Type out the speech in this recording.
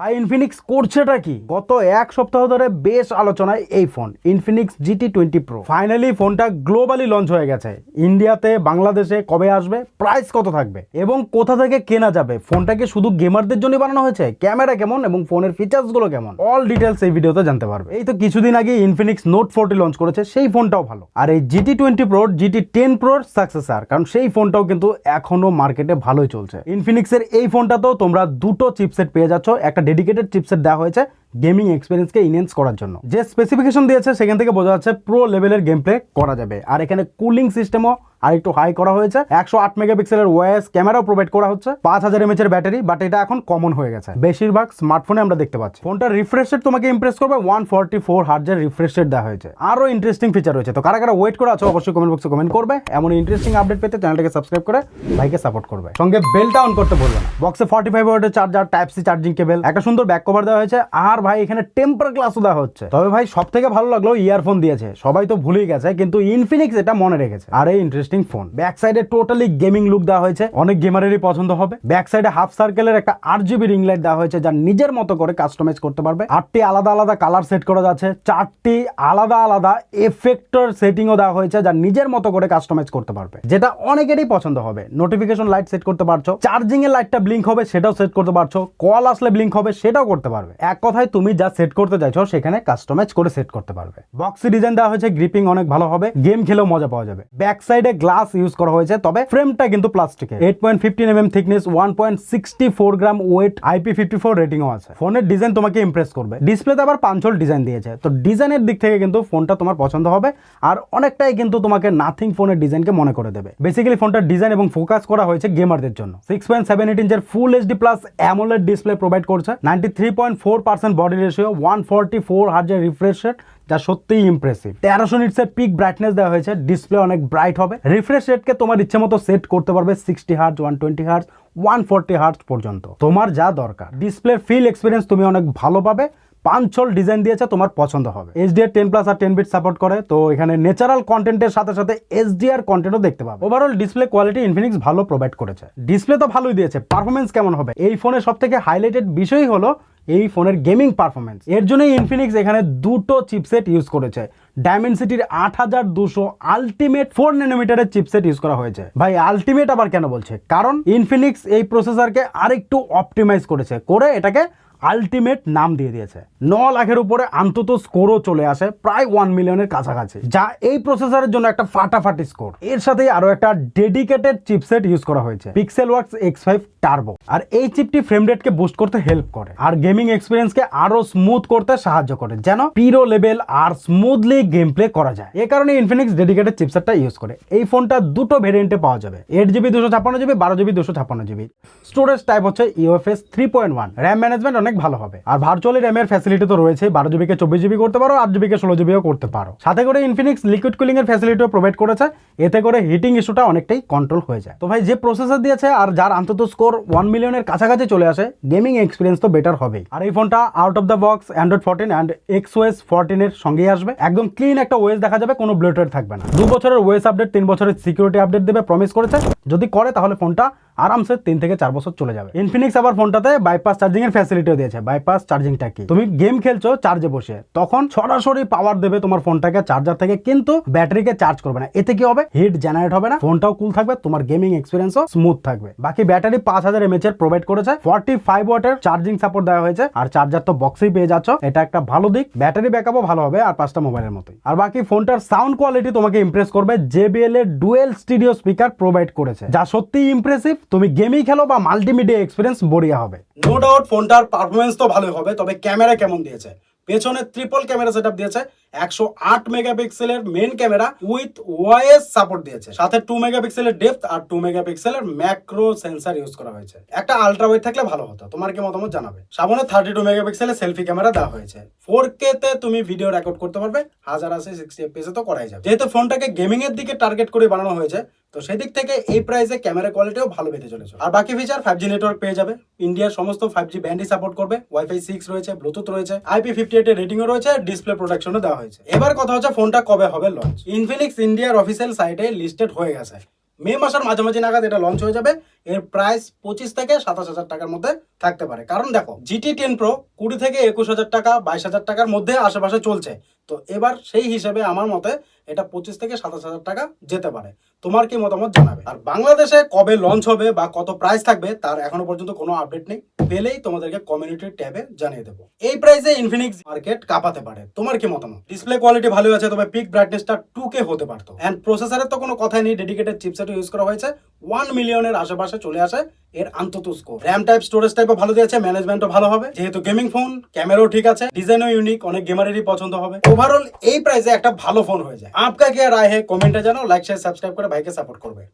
ভাই ইনফিনিক্স করছেটা কি? গত এক সপ্তাহ ধরে বেশ আলোচনায় এই phone Infinix GT twenty pro finally ফোনটা গ্লোবালি লঞ্চ হয়ে গেছে। ইন্ডিয়াতে বাংলাদেশে কবে আসবে? প্রাইস কত থাকবে? এবং কোথা থেকে কেনা যাবে? ফোনটাকে শুধু গেমারদের জন্য বানানো হয়েছে? ক্যামেরা কেমন? এবং ফোনের ফিচার্সগুলো কেমন? অল ডিটেলস এই ভিডিওতে জানতে পারবে। এই তো কিছুদিন আগে ইনফিনিক্স নোট ফোরটি লঞ্চ করেছে, সেই ফোনটাও ভালো। আর এই জিটি টোয়েন্টি প্রোর জিটি টেন প্রোর সাকসেসার কারণ সেই ফোনটাও কিন্তু এখনও মার্কেটে ভালোই চলছে। ইনফিনিক্সের এই ফোনটাতেও তোমরা দুটো চিপসেট পেয়ে যাচ্ছ, একটা ডেডিকেটেড চিপসেট দেওয়া হয়েছে। গেমিং এক্সপিরিয়েন্সকে ইনহেন্স করার জন্য। যে স্পেসিফিকেশন দিয়েছে, সেখান থেকে বোঝা যাচ্ছে প্রো লেভেলের গেম প্লে করা যাবে। আর এখানে কুলিং সিস্টেমও আর একটু হাই করা হয়েছে। একশো আট মেগাপিক্সেলের ওয়েস ক্যামেরাও প্রোভাইড করা হচ্ছে। পাঁচ হাজার এমএচ এর ব্যাটারি বাট এটা এখন কমন হয়ে গেছে। বেশিরভাগ স্মার্টফোনে আমরা দেখতে পাচ্ছি। ফোনটার রিফ্রেশ রেট তোমাকে ইমপ্রেস করবে ওয়ান ফর্টি ফোর হার্জের রিফ্রেশ রেট দেওয়া হয়েছে। আরও ইন্টারেস্টিং ফিচার রয়েছে। তো কারা কারা ওয়েট করে আছো, অবশ্যই কমেন্ট বক্সে কমেন্ট করবে। এমন ইন্টারেস্টিং আপডেট পেতে চ্যানেলটাকে সাবস্ক্রাইব করে ভাইকে সাপোর্ট করবে। সঙ্গে বেলটা অন করতে বলবে না। বক্সে ফর্টি ফাইভ ওয়াটের charger type C charging cable একটা সুন্দর ব্যাক কভার দেওয়া হয়েছে। আর ভাই, এখানে টেম্পার গ্লাসও দেওয়া হচ্ছে। তবে ভাই সব থেকে ভালো লাগল ইয়ারফোন দিয়েছে। সবাই তো ভুলেই গেছে, কিন্তু ইনফিনিক্স এটা মনে রেখেছে। আর এই ইন্টারেস্টিং ফোন ব্যাক সাইডে টোটালি গেমিং লুক দেওয়া হয়েছে। অনেক গেমারেরই পছন্দ হবে। ব্যাক সাইডে হাফ সার্কেলের একটা আট জিবি রিং লাইট দেওয়া হয়েছে, যা নিজের মতো করে কাস্টমাইজ করতে পারবে। আটটি আলাদা আলাদা কালার সেট করা যাচ্ছে। চারটি আলাদা আলাদা এফেক্টর সেটিংও দেওয়া হয়েছে, যা নিজের মতো করে কাস্টমাইজ করতে পারবে। যেটা অনেকেরই পছন্দ হবে। নোটিফিকেশন লাইট সেট করতে পারছ। চার্জিং এর লাইটটা ব্লিঙ্ক হবে, সেটাও সেট করতে পারছ। কল আসলে ব্লিঙ্ক হবে, সেটাও করতে পারবে। এক কথায় তুমি যা সেট করতে চাইছো সেখানে কাস্টমাইজ করে সেট করতে পারবে। বক্সি ডিজাইন দেওয়া হয়েছে গ্রিপিং অনেক ভালো হবে গেম খেলেও মজা পাওয়া যাবে। ব্যাক সাইডে গ্লাস ইউজ করা হয়েছে, তবে ফ্রেমটা কিন্তু প্লাস্টিকের eight point fifteen M M thickness one point sixty four gram weight IP fifty four রেটিংও আছে। ফোনের ডিজাইন তোমাকে ইমপ্রেস করবে। ডিসপ্লেতে আবার পাঞ্চল ডিজাইন দিয়েছে। তো ডিজাইনের দিক থেকে কিন্তু ফোনটা তোমার পছন্দ হবে, আর অনেকটাই কিন্তু তোমাকে নাথিং ফোনের ডিজাইনকে মনে করে দেবে। বেসিক্যালি ফোনটার ডিজাইন এবং ফোকাস করা হয়েছে গেমারদের জন্য। Six point seven eight ইঞ্চের full HD plus AMOLED display provide করছে। Ninety three point four percent body ratio one forty four হার্জের refresh rate যা সত্যিই ইমপ্রেসিভ তেরোশো নিটসের পিক ব্রাইটনেস দেওয়া হয়েছে ডিসপ্লে অনেক ব্রাইট হবে। রিফ্রেশ রেটকে তোমার ইচ্ছে মতো সেট করতে পারবে sixty hertz one twenty hertz one forty hertz পর্যন্ত। তোমার যা দরকার। ডিসপ্লে ফিল এক্সপিরিয়েন্স তুমি অনেক ভালো পাবে। পাঁচল ডিজাইন দিয়েছে, তোমার পছন্দ হবে। এইচডিআর টেন প্লাস আর টেন বিট সাপোর্ট করে, তো এখানে ন্যাচারাল কন্টেন্টের সাথে সাথে এইচডিআর কন্টেন্টও দেখতে পাবে। ওভারঅল ডিসপ্লে কোয়ালিটি ইনফিনিক্স ভালো প্রোভাইড করেছে। ডিসপ্লে তো ভালোই দিয়েছে পারফরমেন্স কেমন হবে? এই ফোনের সব থেকে হাইলাইটেড বিষয়ই হলো এই ফোনের গেমিং পারফরমেন্স এর জন্যই ইনফিনিক্স এখানে দুটো চিপসেট ইউজ করেছে। ডায়মেনসিটির আট হাজার দুশো আলটিমেট ফোর ন্যানোমিটারের চিপসেট ইউজ করা হয়েছে। ভাই আলটিমেট আবার কেন বলছে? কারণ ইনফিনিক্স এই প্রসেসরকে আরেকটু অপটিমাইজ করেছে। করে এটাকে আলটিমেট নাম দিয়ে দিয়েছে। ন লাখের উপরে অন্তত স্কোরও চলে আসে, প্রায় ওয়ান মিলিয়নের কাছাকাছি। যা এই প্রসেসরের জন্য একটা ফাটাফাটি স্কোর এর সাথে আরও একটা ডেডিকেটেড চিপসেট ইউজ করা হয়েছে pixel works X five turbo আর এই চিপটি ফ্রেম রেটকে বুস্ট করতে হেল্প করে। আর গেমিং এক্সপিরিয়েন্সকে আরও স্মুথ করতে সাহায্য করে, যেন পিরো লেভেল আর স্মুথলি গেম প্লে করা যায়। এ কারণে ইনফিনিক্স ডেডিকেটেড চিপসেটটা ইউজ করে। এই ফোনটা দুটো ভেরিয়েন্টে পাওয়া যাবে এইট জিবি দুশো ছাপ্পান্ন জিবি বারো জিবি দুশো ছাপ্পান্ন জিবি স্টোরেজ টাইপ হচ্ছে UFS three point one RAM management অনেক ভালো হবে। আর ভার্চুয়ালি র্যামের ফ্যাসিলিটি তো রয়েছে বারো জিবিকে চব্বিশ জিবি করতে পারো, আট জিবিকে ষোলো জিবিও করতে পারো। সাথে করে ইনফিনিক্স লিকুইড কুলিং এর ফ্যাসিলিটিও প্রোভাইড করেছে, এতে করে হিটিং ইস্যুটা অনেকটাই কন্ট্রোল হয়ে যায়। তো ভাই, যে প্রসেসর দিয়েছে আর যার অন্তত স্কোর ওয়ান মিলিয়নের কাছাকাছি চলে আসে গেমিং এক্সপিরিয়েন্স তো বেটার হবেই। আর এই ফোনটা out of the box Android fourteen and X OS ফোরটিনের সঙ্গেই আসবে। একদম ক্লিন একটা ওয়েস দেখা যাবে, কোনো ব্লোটেড থাকবে না। দু বছরের ওয়েস আপডেট তিন বছরের সিকিউরিটি আপডেট দেবে প্রমিস করেছে। যদি করে তাহলে ফোনটা আরামসে তিন থেকে চার বছর চলে যাবে। ইনফিনিক্স আবার ফোনটাতে বাইপাস চার্জিং এর ফ্যাসিলিটিও দিয়েছে। বাইপাস চার্জিংটা কি? তুমি গেম খেলছো চার্জে বসে। তখন সরাসরি পাওয়ার দেবে তোমার ফোনটাকে চার্জার থেকে, কিন্তু ব্যাটারিকে চার্জ করবে না। এতে কি হবে? হিট জেনারেট হবে না। ফোনটাও কুল থাকবে, তোমার গেমিং এক্সপিরিয়েন্সও স্মুথ থাকবে। বাকি ব্যাটারি পাঁচ হাজার এমএচ এর প্রোভাইড করেছে। ফর্টি ফাইভ ওয়াটের চার্জিং সাপোর্ট দেওয়া হয়েছে। আর চার্জার তো বক্সেই পেয়ে যাচ্ছ। এটা একটা ভালো দিক। ব্যাটারি ব্যাকআপও ভালো হবে আর পাঁচটা মোবাইলের মতোই। আর বাকি ফোনটার সাউন্ড কোয়ালিটি তোমাকে ইমপ্রেস করবে। জেবিএল এর ডুয়েল স্টুডিও স্পিকার প্রোভাইড করেছে। যা সত্যি ইমপ্রেসিভ তুমি গেমই খেলো বা মাল্টিমিডিয়া এক্সপিরিয়েন্স বড়িয়া হবে। নো ডাউট ফোনটার পারফরমেন্স তো ভালোই হবে, তবে ক্যামেরা কেমন দিয়েছে? পেছনে ট্রিপল ক্যামেরা সেট দিয়েছে একশো আট মেগাপিক্সেলের মেন ক্যামেরা উইথ ওয়াইএস সাপোর্ট দিয়েছে। সাথে টু মেগাপিক্সেলের ডেপথ আর টু মেগাপিক্সেলের ম্যাক্রো সেন্সার ইউজ করা হয়েছে। একটা আলট্রা ওয়াইড থাকলে ভালো হতো। তোমার কি মতামত জানাবে? সামনে থার্টি টু মেগাপিক্সেলের সেলফি ক্যামেরা দেওয়া হয়েছে। ফোর কে তে তুমি ভিডিও রেকর্ড করতে পারবে। হাজার আশি সিক্সটি এফপিএস তো করাই যাবে। যেহেতু ফোনটাকে গেমিং এর দিকে টার্গেট করে বানানো হয়েছে, তো সেদিক থেকে এই প্রাইসে ক্যামেরা কোয়ালিটিও ভালো পেতে চলেছে। আর বাকি ফিচার ফাইভ জি নেটওয়ার্ক পেয়ে যাবে। ইন্ডিয়ার সমস্ত ফাইভ জি ব্যান্ডই সাপোর্ট করবে। ওয়াইফাই সিক্স রয়েছে ব্লুটুথ রয়েছে আইপি ফিফটি এইট রেটিংও রয়েছে ডিসপ্লে প্রোটেকশনও দেওয়া হয়েছে। এবার কথা হচ্ছে ফোনটা কবে হবে লঞ্চ ইনফিনিক্স ইন্ডিয়ার অফিসিয়াল সাইটে লিস্টেড হয়ে গেছে। মে মাসের মাঝামাঝি নাগাদ এটা লঞ্চ হয়ে যাবে। এর প্রাইস পঁচিশ থেকে সাতাশ হাজার টাকার মধ্যে থাকতে পারে। কারণ দেখো জিটি টেন প্রো কুড়ি থেকে একুশ হাজার টাকা, বাইশ হাজার টাকার মধ্যে আশেপাশে চলছে। তো এবার সেই হিসেবে আমার মতে এটা পঁচিশ থেকে সাতাশ হাজার টাকা যেতে পারে। তোমার কি মতামত জানাবে? আর বাংলাদেশে কবে লঞ্চ হবে বা কত প্রাইস থাকবে, তার এখনও পর্যন্ত কোনো আপডেট নেই। পেলেই তোমাদেরকে কমিউনিটি ট্যাবে জানিয়ে দেবো। এই প্রাইসে ইনফিনিক্স মার্কেট কাঁপাতে পারে। তোমার কি মতামত? ডিসপ্লে কোয়ালিটি ভালো আছে, তবে পিক ব্রাইটনেসটা টু কে হতে পারতো। অ্যান্ড প্রসেসরের তো কোনো কথাই নেই ডেডিকেটেড চিপসেট ইউজ করা হয়েছে। ওয়ান মিলিয়নের আশেপাশে চলে আসে এর AnTuTu score RAM type storage টাইপও ভালো দিয়েছে ম্যানেজমেন্টও ভালো হবে। যেহেতু গেমিং ফোন ক্যামেরাও ঠিক আছে ডিজাইনও ইউনিক অনেক গেমারেরই পছন্দ হবে। ওভারঅল এই প্রাইসে একটা ভালো ফোন হয়ে যায়। আপকা কি রায় হে কমেন্টে জানাও লাইক শেয়ার সাবস্ক্রাইব করে ভাইকে সাপোর্ট করবে।